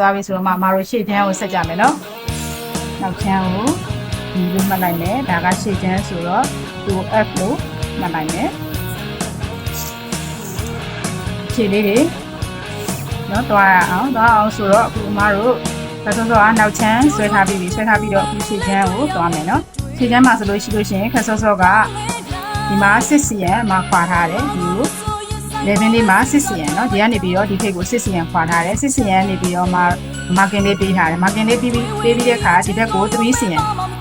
သွားပြီဆိုတော့မှအမတို့ရှေ့ချမ်းကိုဆက်ကြမယ်နော်နောက်ချမ်းကိုဒီလိုမှတ်လိုက်မယ်ဒါကရှေ့ချမ်းဆိုတော့ 2F လို့မှတ်လိုက်မယ်ခြေလေးတွေနော်တွားရအောင်တွားအောင်ဆိုတော့အခုအမတို့ဒါဆိုတော့နောက်ချမ်းဆွဲထားပြီးပြီဆွဲထားပြီးတော့အခုရှေ့ချမ်းကိုတွားမယ်နော်ရှေ့ချမ်းမှာဆိုလို့ရှိလို့ရှိရင်ခက်စောစောကဒီမှာ6 cm မှာခွာထားတယ်ဒီကို level လေးမှာ6 cm เนาะဒီကနေပြီးတော့ဒီထိပ်ကို6 cm ခွာထားတယ်6 cm နေပြီးတော့မှ marking လေးပေးထားတယ် marking လေးပြီးပြီးပေးပြီးတဲ့အခါဒီဘက်ကို3 cm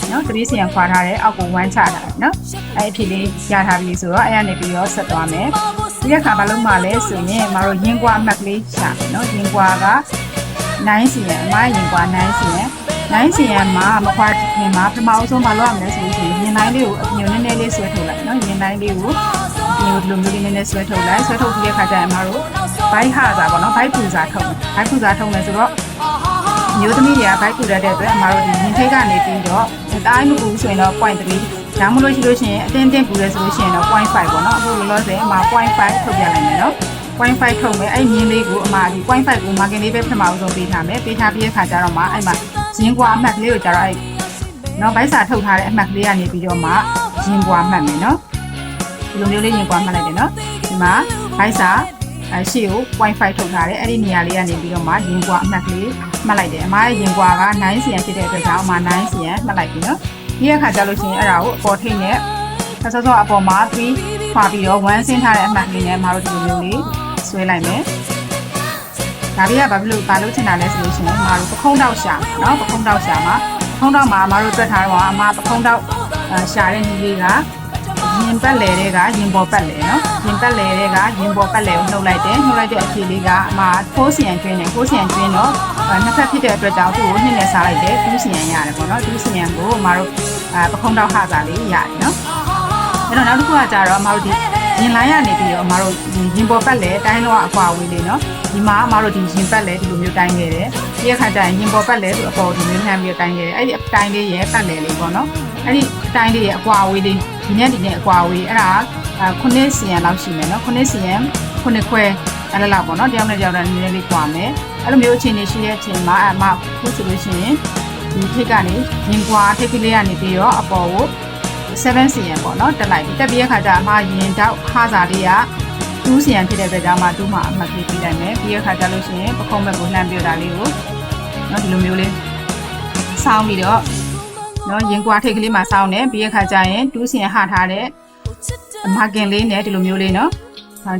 เนาะ3 cm ခွာထားတယ်အောက်ကို1ချထားတယ်เนาะအဲ့အဖြစ်လေးရထားပြီဆိုတော့အဲ့ကနေပြီးတော့ဆက်သွားမယ်ဒီတဲ့အခါဘာလို့မှလဲဆိုရင်မတို့ရင်ကွာအမှတ်ကလေးရှာမယ်เนาะရင်ကွာက9 cm အမရင်ကွာ9 cm 9 cm မှာမခွာခင်မှာပထမအဆုံးမလုပ်ရမယ်ဆိုလို့ရှိရင်ရင်တိုင်းလေးကိုအပြင်နည်းနည်းလေးဆွဲထုတ်လိုက်เนาะရင်တိုင်းလေးကို ဒီလိုလိုမျိုးလေးနည်းနည်းဆွဲထုတ်လိုက်ဆွဲထုတ်ပြီးတဲ့အခါကျရင်မတို့ဘိုက်ဟာစာပေါ့နော်ဘိုက်ပူစာထုတ်မယ်ဘိုက်ပူစာထုတ်မယ်ဆိုတော့မျိုးသမီးတွေကဘိုက်ပူရတဲ့အတွက်အမတို့ဒီရင်ထိတ်ကနေပြီးတော့တိုင်းမပူဆိုရင်တော့0.3ဒါမှမဟုတ်ရှိလို့ရှိရင်အတင်းတင်းပူလဲဆိုလို့ရှိရင်တော့0.5ပေါ့နော်အခုလောလောဆယ်အမ0.5ထုတ်ပြလိုက်မယ်နော်0.5ထုတ်မယ်အဲ့မြင်းလေးကိုအမဒီ0.5ကို margin လေးပဲပထမအဆုံးပေးထားမယ်ပေးထားပြီးတဲ့ခါကျတော့မှအဲ့မှာရင်းကွာအမှတ်ကလေးကိုကျတော့အဲ့နော်ဘိုက်စာထုတ်ထားတဲ့အမှတ်ကလေးကနေပြီးတော့မှရင်းကွာမှတ်မယ်နော် ဒီလိုမျိုးလေးရင်ကွာမှတ်လိုက်တယ်နော်ဒီမှာဘိုက်စာအရှိကို0.5ထုတ်ထားတယ်အဲ့ဒီနေရာလေးကနေပြီးတော့မှရင်ကွာအမှတ်ကလေးမှတ်လိုက်တယ်အမရဲ့ရင်ကွာက9 cm ဖြစ်တဲ့အတွက်ကြောင့်အမ9 cm မှတ်လိုက်ပြီနော်ဒီအခါကျလို့ရှိရင်အဲ့ဒါကိုအပေါ်ထိပ်နဲ့ဆက်စောစောအပေါ်မှာ3ခွာပြီးတော့1ဆင်းထားတဲ့အမှတ်လေးနဲ့အမတို့ဒီလိုမျိုးလေးဆွဲလိုက်မယ်ဒါလေးကဘာဖြစ်လို့ပါလို့ချင်တာလဲဆိုလို့ရှိရင်အမတို့ပခုံးတောက်ရှာเนาะပခုံးတောက်ရှာမှာပခုံးတောက်မှာအမတို့တွက်ထားတော့အမပခုံးတောက်ရှာတဲ့ညီလေးက ရင်ပတ်လေတဲ့ကရင်ပေါ်ပတ်လေနော်ရင်ပတ်လေတဲ့ကရင်ပေါ်ပတ်လေကိုနှုတ်လိုက်တယ်နှုတ်လိုက်တဲ့အဖြေလေးကအမဖိုးစီယံကျွင်းတယ်ဖိုးစီယံကျွင်းတော့နှစ်ဖက်ဖြစ်တဲ့အတွက်ကြောင့်သူ့ကိုနှစ်နဲ့စားလိုက်တယ်တူးစီယံရတယ်ပေါ့နော်တူးစီယံကိုအမတို့အဲပခုံးတောက်ဟစာလေးရတယ်နော်အဲ့တော့နောက်တစ်ခုကကြတော့အမတို့ဒီရင်လိုင်းရနေပြီးတော့အမတို့ရင်ပေါ်ပတ်လေတိုင်းတော့အကွာဝေးလေးနော်ဒီမှာအမတို့ဒီရင်ပတ်လေဒီလိုမျိုးတိုင်းခဲ့တယ်ဒီအခါကျရင်ရင်ပေါ်ပတ်လေဆိုအပေါ်ဒီမျိုးနှမ်းပြီးတိုင်းခဲ့တယ်အဲ့ဒီအတိုင်းလေးရဲ့ပတ်လေလေးပေါ့နော်အဲ့ဒီအတိုင်းလေးရဲ့အကွာဝေးလေး ဒီနဲ့ဒီနဲ့အကွာဝေးအဲ့ဒါခုနှစ်စီယံလောက်ရှိမယ်နော်ခုနှစ်စီယံခုနှစ်ခွဲအဲ့လိုလောက်ပေါ့နော်တယောက်နဲ့တယောက်နဲ့နည်းနည်းလေးကွာမယ်အဲ့လိုမျိုးအခြေအနေရှိတဲ့အချိန်မှာအမခုဆိုလို့ရှိရင်ဒီထိတ်ကနေရင်ကွာထိတ်ကလေးကနေပြီးတော့အပေါ်ကို7 cm ပေါ့နော်တက်လိုက်ပြီတက်ပြီးတဲ့ခါကျအမရင်တောက်ခါစာလေးက2 cm ဖြစ်တဲ့အတွက်ကြောင့်မှ2မှာအမှတ်ပေးပြလိုက်မယ်ပြီးတဲ့ခါကျလို့ရှိရင်ပခုံးဘက်ကိုလှမ်းပြတာလေးကိုနော်ဒီလိုမျိုးလေးဆောင်းပြီးတော့ နော်ရင်ကွာထိတ်ကလေးမှာဆောင်းတယ်ပြီးတဲ့ခါကျရင်2 cm ဟထားတဲ့အမကင်လေးနဲ့ဒီလိုမျိုးလေးနော်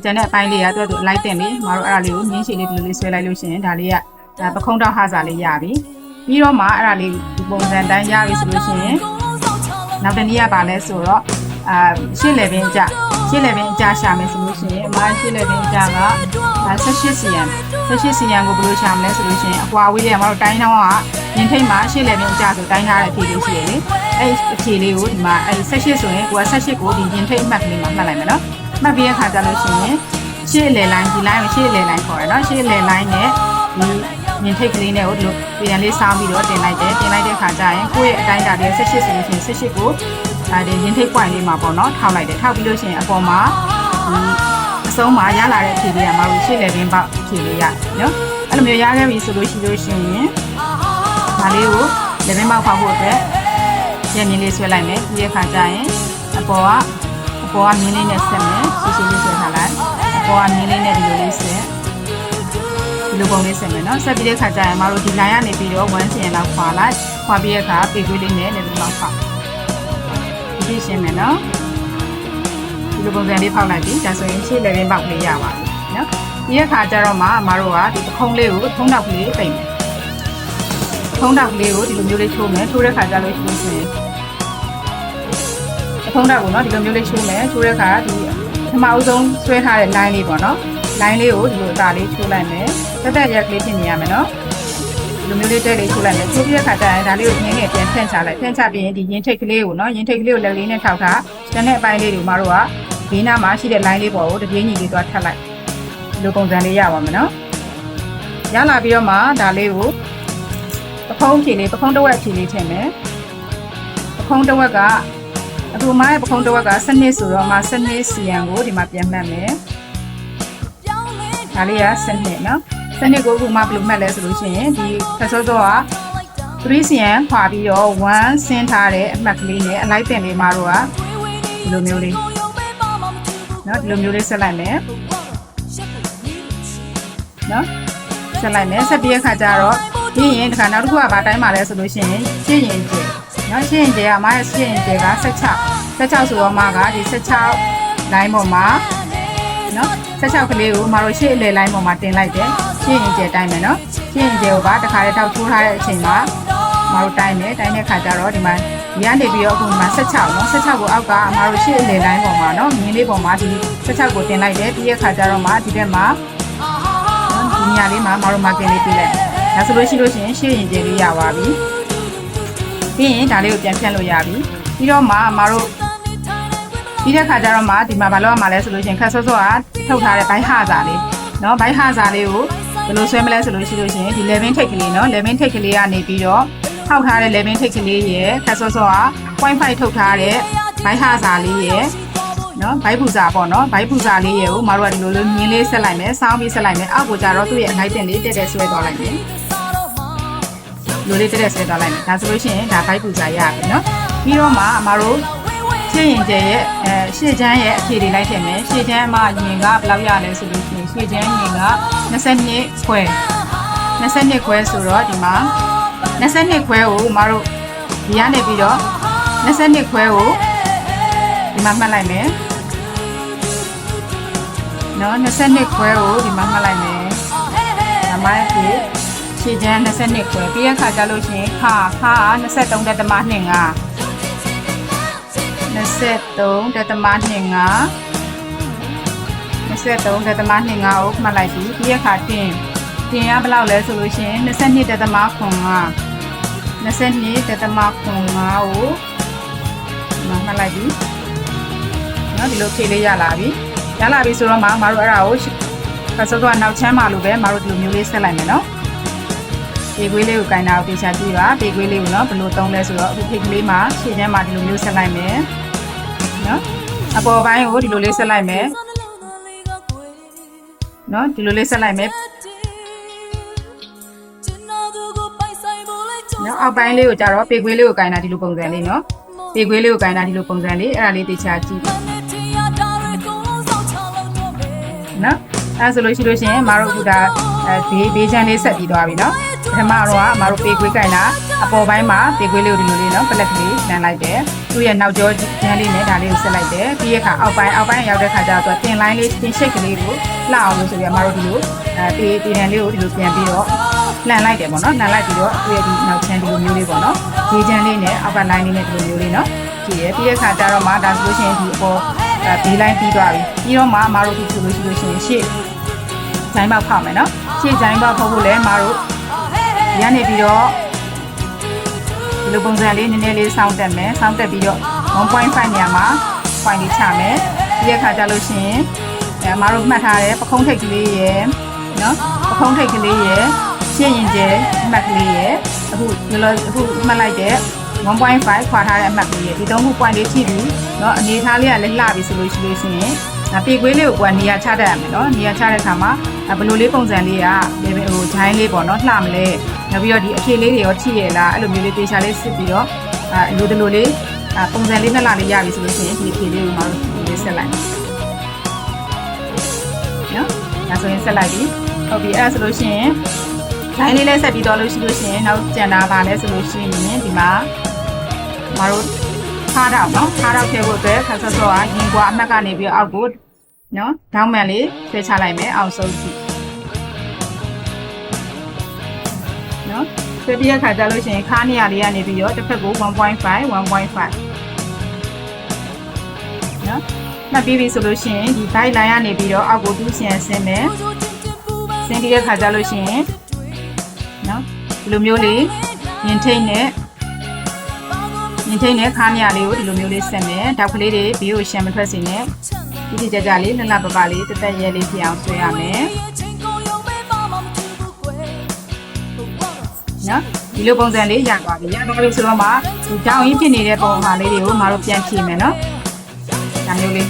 ကျန်တဲ့အပိုင်းလေးကသူ့သူအလိုက်တင်လေးမတို့အဲ့ဒါလေးကိုမြင်းရှည်လေးဒီလိုလေးဆွဲလိုက်လို့ရှိရင်ဒါလေးကပခုံးတောက်ဟစာလေးရပြီပြီးတော့မှအဲ့ဒါလေးဒီပုံစံတိုင်းရပြီဆိုလို့ရှိရင်နောက်တနည်းကပါလဲဆိုတော့အာရှစ်လေပင်ကြရှစ်လေပင်အကြရှာမယ်ဆိုလို့ရှိရင်အမရှစ်လေပင်အကြက18 cm 18 cm ကိုဘယ်လိုရှာမလဲဆိုလို့ရှိရင်အကွာဝေးလေးကမတို့တိုင်းတောင်းက ရင်ထိတ်မှာရှစ်လေပင်အကြဆိုတိုင်းထားတဲ့အဖြေလေးရှိရလေအဲ့အဖြေလေးကိုဒီမှာအဲ့18ဆိုရင်ကိုက18ကိုဒီရင်ထိတ်မှတ်ကလေးမှာမှတ်လိုက်မယ်နော်မှတ်ပြီးတဲ့အခါကျလို့ရှိရင်ရှေ့လေလိုင်းဒီလိုင်းကိုရှေ့လေလိုင်းခေါ်ရနော်ရှေ့လေလိုင်းနဲ့ဒီမြင်ထိတ်ကလေးနဲ့ကိုဒီလိုပြန်လေးစောင်းပြီးတော့တင်လိုက်တယ်တင်လိုက်တဲ့အခါကျရင်ကိုယ့်ရဲ့အတိုင်းအတာလေး18ဆိုလို့ရှိရင်18ကိုအဲဒီမြင်ထိတ် point လေးမှာပေါ့နော်ထောက်လိုက်တယ်ထောက်ပြီးလို့ရှိရင်အပေါ်မှာဒီအဆုံးမှာရလာတဲ့အဖြေလေးကမဟုတ်ရှေ့လေပင်ပေါက်ဖြေလေးရနော်အဲ့လိုမျိုးရခဲ့ပြီဆိုလို့ရှိလို့ရှိရင် ဒါလေးကိုလေပင်ပေါက်ဖောက်ဖို့အတွက်ရမြင်လေးဆွဲလိုက်မယ်ပြီးတဲ့အခါကျရင်အပေါ်ကအပေါ်ကမြင်းလေးနဲ့ဆက်မယ်ရှည်ရှည်လေးဆွဲထားလိုက်အပေါ်ကမြင်းလေးနဲ့ဒီလိုလေးဆက်ဒီလိုပုံလေးဆက်မယ်နော်ဆက်ပြီးတဲ့ခါကျရင်မတို့ဒီ line ကနေပြီးတော့1 cm လောက်ခွာလိုက်ခွာပြီးတဲ့အခါပေကွေးလေးနဲ့လည်းလောက်ခွာဒီရှင်းမယ်နော်ဒီလိုပုံစံလေးဖောက်လိုက်ပြီဒါဆိုရင်ရှေ့လည်းရင်းပေါက်လေးရပါပြီနော်ဒီအခါကျတော့မှအမတို့ကဒီပခုံးလေးကိုထုံးတောက်ကလေးပိတ်မယ် ထုံးတောက်ကလေးကိုဒီလိုမျိုးလေးချိုးမယ်ချိုးတဲ့ခါကျလို့ရှိရင်ထုံးတောက်ကိုနော်ဒီလိုမျိုးလေးချိုးမယ်ချိုးတဲ့ခါဒီပထမအဆုံးဆွဲထားတဲ့ line လေးပေါ့နော် line လေးကိုဒီလိုအသာလေးချိုးလိုက်မယ်တက်တက်ရက်ကလေးဖြစ်နေရမယ်နော်ဒီလိုမျိုးလေးတက်လေးချိုးလိုက်မယ်ချိုးပြီးတဲ့ခါကျရင်ဒါလေးကိုငင်းငယ်ပြန်ဖြန့်ချလိုက်ဖြန့်ချပြီးရင်ဒီရင်ထိတ်ကလေးကိုနော်ရင်ထိတ်ကလေးကိုလက်လေးနဲ့ထောက်ထားကျန်တဲ့အပိုင်းလေးတွေမတို့ကဘေးနားမှာရှိတဲ့ line လေးပေါ်ကိုတပြေးညီလေးသွားထပ်လိုက်ဒီလိုပုံစံလေးရပါမယ်နော်ရလာပြီးတော့မှဒါလေးကို ပခုံးဖြေလေးပခုံးတစ်ဝက်ဖြေလေးထည့်မယ်ပခုံးတစ်ဝက်ကအခုမရဲ့ပခုံးတစ်ဝက်ကစနစ်ဆိုတော့မှစနစ်စီယံကိုဒီမှာပြန်မှတ်မယ်ဒါလေးကစနစ်နော်စစနစ်ကိုအခုမှဘယ်လိုမှတ်လဲဆိုလို့ရှိရင်ဒီခက်စောစောက3 cm ခွာပြီးတော့1ဆင်းထားတဲ့အမှတ်ကလေးနဲ့အလိုက်ပင်လေးမှာတော့ဒီလိုမျိုးလေးနော်ဒီလိုမျိုးလေးဆက်လိုက်မယ်နော်ဆက်လိုက်မယ်ဆက်ပြီးရခါကျတော့ ပြီးရင်ဒီခါနောက်တစ်ခုကဘာတိုင်းမှာလဲဆိုလို့ရှိရင်ရှင်းရင်ကျနော်ရှင်းရင်ကျကမရဲ့ရှင်းရင်ကျက16 16ဆိုတော့မှကဒီ16 line ပေါ်မှာနော်16ကလေးကိုမတို့ရှေ့အလေ line ပေါ်မှာတင်လိုက်တယ်ရှင်းရင်ကျတိုင်းမယ်နော်ရှင်းရင်ကျကိုပါတခါလေးတောက်ထိုးထားတဲ့အချိန်မှာမတို့တိုင်းမယ်တိုင်းတဲ့ခါကျတော့ဒီမှာဒီကနေပြီးတော့အခုဒီမှာ16နော်16ကိုအောက်ကအမတို့ရှေ့အလေ line ပေါ်မှာနော်မြင်းလေးပေါ်မှာဒီ16ကိုတင်လိုက်တယ်ပြီးရခါကျတော့မှဒီဘက်မှာဒီနေရာလေးမှာမတို့ marking လေးပြလိုက် ဒါဆိုလို့ရှိလို့ရှိရင်ရှေ့ရင်ကျလေးရပါပြီပြီးရင်ဒါလေးကိုပြန်ဖြတ်လို့ရပြီပြီးတော့မှအမတို့ပြီးတဲ့ခါကျတော့မှဒီမှာဘာလို့ရမှာလဲဆိုလို့ရှိရင်ခက်ဆော့ဆော့ကထုတ်ထားတဲ့ဘိုင်းဟာစာလေးเนาะဘိုင်းဟာစာလေးကိုဘယ်လိုဆွဲမလဲဆိုလို့ရှိလို့ရှိရင်ဒီ11 take ကလေးเนาะ11 take ကလေးကနေပြီးတော့ထောက်ထားတဲ့11 take ကလေးရဲ့ခက်ဆော့ဆော့က0.5ထုတ်ထားတဲ့ဘိုင်းဟာစာလေးရဲ့နော်ဘိုက်ပူစာပေါ့နော်ဘိုက်ပူစာလေးရေကိုမတို့ကဒီလိုလိုမြင်းလေးဆက်လိုက်မယ်စောင်းပြီးဆက်လိုက်မယ်အောက်ကိုကြတော့သူ့ရဲ့အလိုက်တင်လေးတက်တက်ဆွဲသွားလိုက်မယ် လိုလေးတက်တက်ဆွဲသွားလိုက်မယ်ဒါဆိုလို့ရှိရင်ဒါဘိုက်ပူစာရပြီနော်ပြီးတော့မှအမတို့ရှင်းရင်ကျရဲ့အဲရှေ့ချမ်းရဲ့အဖြေတွေလိုက်ထည့်မယ်ရှေ့ချမ်းမှာရင်ကဘယ်လောက်ရလဲဆိုလို့ရှိရင်ရှေ့ချမ်းရင်က22ခွဲ22ခွဲဆိုတော့ဒီမှာ22ခွဲကိုမတို့ဒီကနေပြီးတော့22ခွဲကိုဒီမှာမှတ်လိုက်မယ်နော်22ခွဲကိုဒီမှာမှတ်လိုက်မယ်ဒါမှဖြစ် ခြေချမ်း22ခွဲပြီးရခါကြလို့ရှိရင်ခါခါ23တက်တမ25 23တက်တမ25 23တက်တမ25ကိုမှတ်လိုက်ပြီပြီးရခါတင်တင်ရဘယ်လောက်လဲဆိုလို့ရှိရင်22တက်တမ9 22တက်တမ9ကိုမှတ်လိုက်ပြီနော်ဒီလိုဖြေလေးရလာပြီရလာပြီဆိုတော့မှမတို့အဲ့ဒါကိုကစောတော့နောက်ချမ်းပါလို့ပဲမတို့ဒီလိုမျိုးလေးဆက်လိုက်မယ်နော် ပေခွေးလေးကိုကင်တာကိုတေချာကြည့်ပါပေခွေးလေးကိုနော်ဘယ်လိုသုံးလဲဆိုတော့အခုဖိတ်ကလေးမှာခြေချမ်းမှာဒီလိုမျိုးဆက်လိုက်မယ်နော်အပေါ်ပိုင်းကိုဒီလိုလေးဆက်လိုက်မယ်နော်ဒီလိုလေးဆက်လိုက်မယ်နော်အောက်ပိုင်းလေးကိုကြတော့ပေခွေးလေးကိုကင်တာဒီလိုပုံစံလေးနော်ပေခွေးလေးကိုကင်တာဒီလိုပုံစံလေးအဲ့ဒါလေးတေချာကြည့်နော်အဲဆိုလို့ရှိလို့ရှိရင်မတို့ကဒါအဲဘေးဘေးချမ်းလေးဆက်ပြီးသွားပြီနော် ပထမတော့ကမတို့ပေခွေးကင်တာအပေါ်ပိုင်းမှာပေခွေးလေးကိုဒီလိုလေးနော်ပလက်ကလေးတန်းလိုက်တယ်သူ့ရဲ့နောက်ကျောချမ်းလေးနဲ့ဒါလေးကိုဆက်လိုက်တယ်ပြီးရခါအောက်ပိုင်းအောက်ပိုင်းရောက်တဲ့ခါကျတော့တင်လိုင်းလေးတင်ရှိတ်ကလေးကိုလှအောင်လို့ဆိုပြီးမတို့ဒီလိုအဲပေပေတန်လေးကိုဒီလိုပြန်ပြီးတော့လှန်လိုက်တယ်ပေါ့နော်လှန်လိုက်ပြီးတော့သူ့ရဲ့ဒီနောက်ချမ်းဒီလိုမျိုးလေးပေါ့နော်ဘေးချမ်းလေးနဲ့အောက်ကလိုင်းလေးနဲ့ဒီလိုမျိုးလေးနော်ကြည့်ရပြီးရခါကျတော့မှဒါဆိုလို့ရှိရင်ဒီအပေါ်ဘေးလိုင်းပြီးသွားပြီပြီးတော့မှမတို့ဒီဆိုလို့ရှိလို့ရှိရင်ရှေ့ဇိုင်းပေါက်ဖောက်မယ်နော်ရှေ့ဇိုင်းပေါက်ဖောက်ဖို့လဲမတို့ ရနေပြီးတော့ဒီလိုပုံစံလေးနည်းနည်းလေးစောင့်တက်မယ်စောင့်တက်ပြီးတော့1.5နေရာမှာ point လေးချမယ်ဒီအခါကျလို့ရှိရင်အဲအမတို့မှတ်ထားတဲ့ပခုံးထိပ်ကလေးရယ်နော်ပခုံးထိပ်ကလေးရယ်ရှင်းရင်ကျဲအမှတ်ကလေးရယ်အခုလောအခုမှတ်လိုက်တဲ့1.5ခွာထားတဲ့အမှတ်ကလေးရယ်ဒီသုံးခု point လေးဖြစ်ပြီးနော်အနေထားလေးကလည်းလှပြီဆိုလို့ရှိလို့ရှိရင်ဒါပေကွေးလေးကိုကနေရာချတတ်ရမယ်နော်နေရာချတဲ့အခါမှာဘယ်လိုလေးပုံစံလေးက level ဟို join လေးပေါ့နော်လှမလဲ နောက်ပြီးတော့ဒီအဖြေလေးတွေရောထိရလားအဲ့လိုမျိုးလေးတေချာလေးစစ်ပြီးတော့အဲလိုတလိုလေးပုံစံလေးနှစ်လလေးရပြီဆိုလို့ရှိရင်ဒီအဖြေလေးကိုမတို့လေးဆက်လိုက်နော်ဒါဆိုရင်ဆက်လိုက်ပြီဟုတ်ပြီအဲ့ဒါဆိုလို့ရှိရင်လိုင်းလေးလည်းဆက်ပြီးတော့လို့ရှိလို့ရှိရင်နောက်ကျန်တာပါလဲဆိုလို့ရှိရင်ဒီမှာမတို့ထားတော့နော်ထားတော့ထည့်ဖို့အတွက်ခက်ဆော့ဆော့ကရင်ကွာအမှတ်ကနေပြီးအောက်ကိုနော်ဒေါင်းမှန်လေးဆွဲချလိုက်မယ်အောက်ဆုံးကြည့် ဆွဲပြီးရခါကြလို့ရှိရင်ခါးနေရာလေးကနေပြီးတော့တစ်ဖက်ကို1.5 1.5နော်မှတ်ပြီးပြီဆိုလို့ရှိရင်ဒီ byte line ကနေပြီးတော့အောက်ကိုတူးဆင်ဆင်းမယ်ဆင်းပြီးရခါကြလို့ရှိရင်နော်ဒီလိုမျိုးလေးရင်ထိတ်နဲ့ရင်ထိတ်နဲ့ခါးနေရာလေးကိုဒီလိုမျိုးလေးဆက်မယ်တောက်ကလေးတွေဘီကိုရှမ်းမထွက်စေနဲ့ဒီဒီကြကြလေးလှလှပပလေးတက်တက်ရဲလေးဖြစ်အောင်ဆွဲရမယ် နော်ဒီလိုပုံစံလေးရသွားပြီရသွားပြီဆိုတော့မှဒီတောင်းရင်းဖြစ်နေတဲ့ပုံဟာလေးတွေကိုမတို့ပြန်ဖြည့်မယ်နော်ဒါမျိုးလေး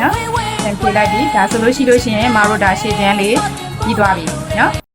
နော်ပြန်ဖြေလိုက်ပြီဒါဆိုလို့ရှိလို့ရှိရင်မတို့ဒါရှေ့ချမ်းလေးပြီးသွားပြီနော်